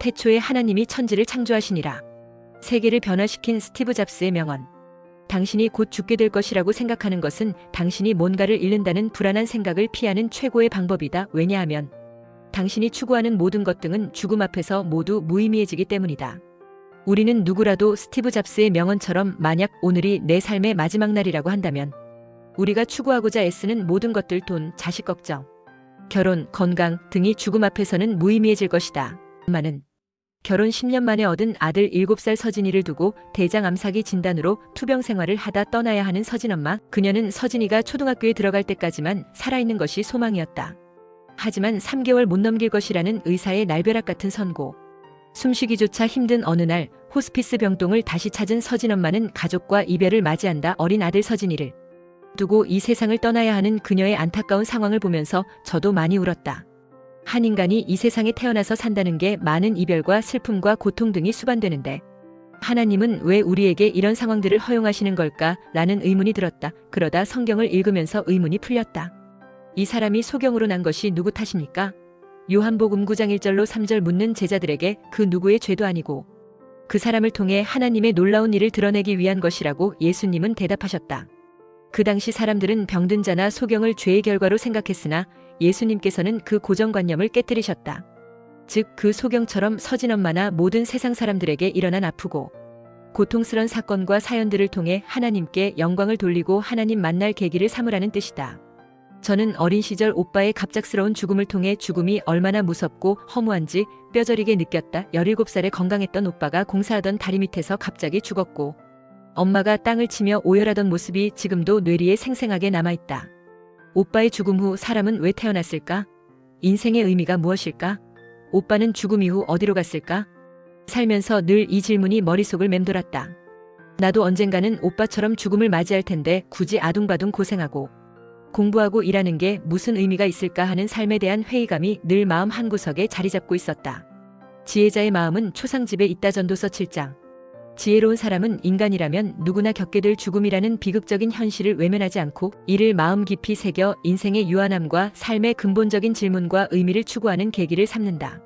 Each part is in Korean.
태초에 하나님이 천지를 창조하시니라. 세계를 변화시킨 스티브 잡스의 명언. 당신이 곧 죽게 될 것이라고 생각하는 것은 당신이 뭔가를 잃는다는 불안한 생각을 피하는 최고의 방법이다. 왜냐하면 당신이 추구하는 모든 것 등은 죽음 앞에서 모두 무의미해지기 때문이다. 우리는 누구라도 스티브 잡스의 명언처럼 만약 오늘이 내 삶의 마지막 날이라고 한다면 우리가 추구하고자 애쓰는 모든 것들 돈, 자식 걱정, 결혼, 건강 등이 죽음 앞에서는 무의미해질 것이다. 엄마는 결혼 10년 만에 얻은 아들 7살 서진이를 두고 대장 암사기 진단으로 투병 생활을 하다 떠나야 하는 서진 엄마. 그녀는 서진이가 초등학교에 들어갈 때까지만 살아있는 것이 소망이었다. 하지만 3개월 못 넘길 것이라는 의사의 날벼락 같은 선고. 숨쉬기조차 힘든 어느 날 호스피스 병동을 다시 찾은 서진 엄마는 가족과 이별을 맞이한다 어린 아들 서진이를 두고 이 세상을 떠나야 하는 그녀의 안타까운 상황을 보면서 저도 많이 울었다. 한 인간이 이 세상에 태어나서 산다는 게 많은 이별과 슬픔과 고통 등이 수반되는데 하나님은 왜 우리에게 이런 상황들을 허용하시는 걸까? 라는 의문이 들었다. 그러다 성경을 읽으면서 의문이 풀렸다. 이 사람이 소경으로 난 것이 누구 탓입니까? 요한복음 9장 1절로 3절 묻는 제자들에게 그 누구의 죄도 아니고 그 사람을 통해 하나님의 놀라운 일을 드러내기 위한 것이라고 예수님은 대답하셨다. 그 당시 사람들은 병든 자나 소경을 죄의 결과로 생각했으나 예수님께서는 그 고정관념을 깨뜨리셨다. 즉 그 소경처럼 서진 엄마나 모든 세상 사람들에게 일어난 아프고 고통스런 사건과 사연들을 통해 하나님께 영광을 돌리고 하나님 만날 계기를 삼으라는 뜻이다. 저는 어린 시절 오빠의 갑작스러운 죽음을 통해 죽음이 얼마나 무섭고 허무한지 뼈저리게 느꼈다. 17살에 건강했던 오빠가 공사하던 다리 밑에서 갑자기 죽었고 엄마가 땅을 치며 오열하던 모습이 지금도 뇌리에 생생하게 남아있다. 오빠의 죽음 후 사람은 왜 태어났을까? 인생의 의미가 무엇일까? 오빠는 죽음 이후 어디로 갔을까? 살면서 늘 이 질문이 머릿속을 맴돌았다. 나도 언젠가는 오빠처럼 죽음을 맞이할 텐데 굳이 아둥바둥 고생하고 공부하고 일하는 게 무슨 의미가 있을까 하는 삶에 대한 회의감이 늘 마음 한구석에 자리 잡고 있었다. 지혜자의 마음은 초상집에 있다 전도서 7장. 지혜로운 사람은 인간이라면 누구나 겪게 될 죽음이라는 비극적인 현실을 외면하지 않고 이를 마음 깊이 새겨 인생의 유한함과 삶의 근본적인 질문과 의미를 추구하는 계기를 삼는다.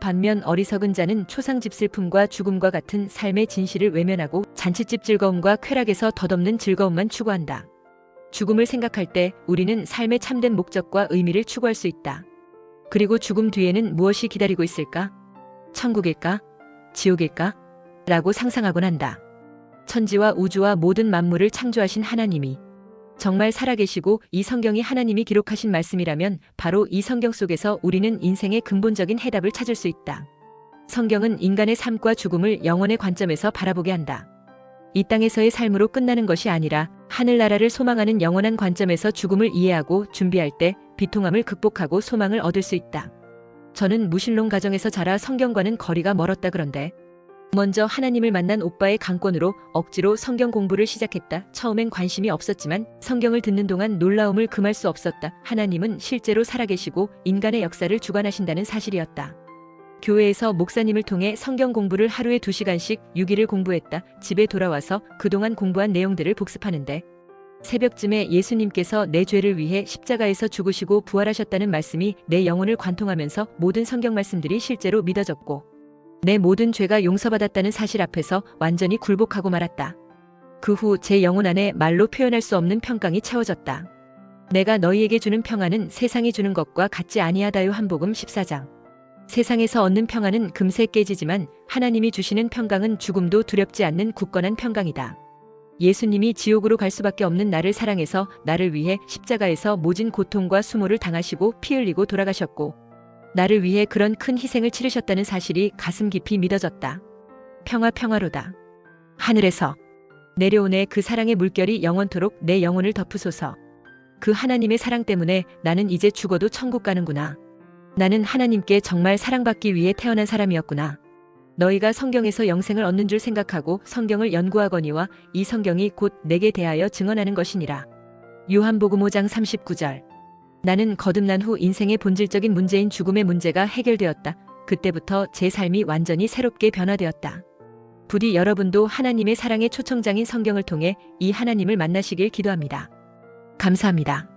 반면 어리석은 자는 초상집 슬픔과 죽음과 같은 삶의 진실을 외면하고 잔치집 즐거움과 쾌락에서 덧없는 즐거움만 추구한다. 죽음을 생각할 때 우리는 삶의 참된 목적과 의미를 추구할 수 있다. 그리고 죽음 뒤에는 무엇이 기다리고 있을까? 천국일까? 지옥일까? 라고 상상하곤 한다. 천지와 우주와 모든 만물을 창조하신 하나님이 정말 살아계시고 이 성경이 하나님이 기록하신 말씀이라면 바로 이 성경 속에서 우리는 인생의 근본적인 해답을 찾을 수 있다. 성경은 인간의 삶과 죽음을 영혼의 관점에서 바라보게 한다. 이 땅에서의 삶으로 끝나는 것이 아니라 하늘나라를 소망하는 영원한 관점에서 죽음을 이해하고 준비할 때 비통함을 극복하고 소망을 얻을 수 있다. 저는 무신론 가정에서 자라 성경과는 거리가 멀었다 그런데 먼저 하나님을 만난 오빠의 강권으로 억지로 성경 공부를 시작했다. 처음엔 관심이 없었지만 성경을 듣는 동안 놀라움을 금할 수 없었다. 하나님은 실제로 살아계시고 인간의 역사를 주관하신다는 사실이었다. 교회에서 목사님을 통해 성경 공부를 하루에 2시간씩 6일을 공부했다. 집에 돌아와서 그동안 공부한 내용들을 복습하는데 새벽쯤에 예수님께서 내 죄를 위해 십자가에서 죽으시고 부활하셨다는 말씀이 내 영혼을 관통하면서 모든 성경 말씀들이 실제로 믿어졌고 내 모든 죄가 용서받았다는 사실 앞에서 완전히 굴복하고 말았다. 그 후 제 영혼 안에 말로 표현할 수 없는 평강이 채워졌다. 내가 너희에게 주는 평안은 세상이 주는 것과 같지 아니하다요 한복음 14장. 세상에서 얻는 평안은 금세 깨지지만 하나님이 주시는 평강은 죽음도 두렵지 않는 굳건한 평강이다. 예수님이 지옥으로 갈 수밖에 없는 나를 사랑해서 나를 위해 십자가에서 모진 고통과 수모를 당하시고 피 흘리고 돌아가셨고 나를 위해 그런 큰 희생을 치르셨다는 사실이 가슴 깊이 믿어졌다. 평화 평화로다. 하늘에서 내려오네 그 사랑의 물결이 영원토록 내 영혼을 덮으소서. 그 하나님의 사랑 때문에 나는 이제 죽어도 천국 가는구나. 나는 하나님께 정말 사랑받기 위해 태어난 사람이었구나. 너희가 성경에서 영생을 얻는 줄 생각하고 성경을 연구하거니와 이 성경이 곧 내게 대하여 증언하는 것이니라. 요한복음 5장 39절. 나는 거듭난 후 인생의 본질적인 문제인 죽음의 문제가 해결되었다. 그때부터 제 삶이 완전히 새롭게 변화되었다. 부디 여러분도 하나님의 사랑의 초청장인 성경을 통해 이 하나님을 만나시길 기도합니다. 감사합니다.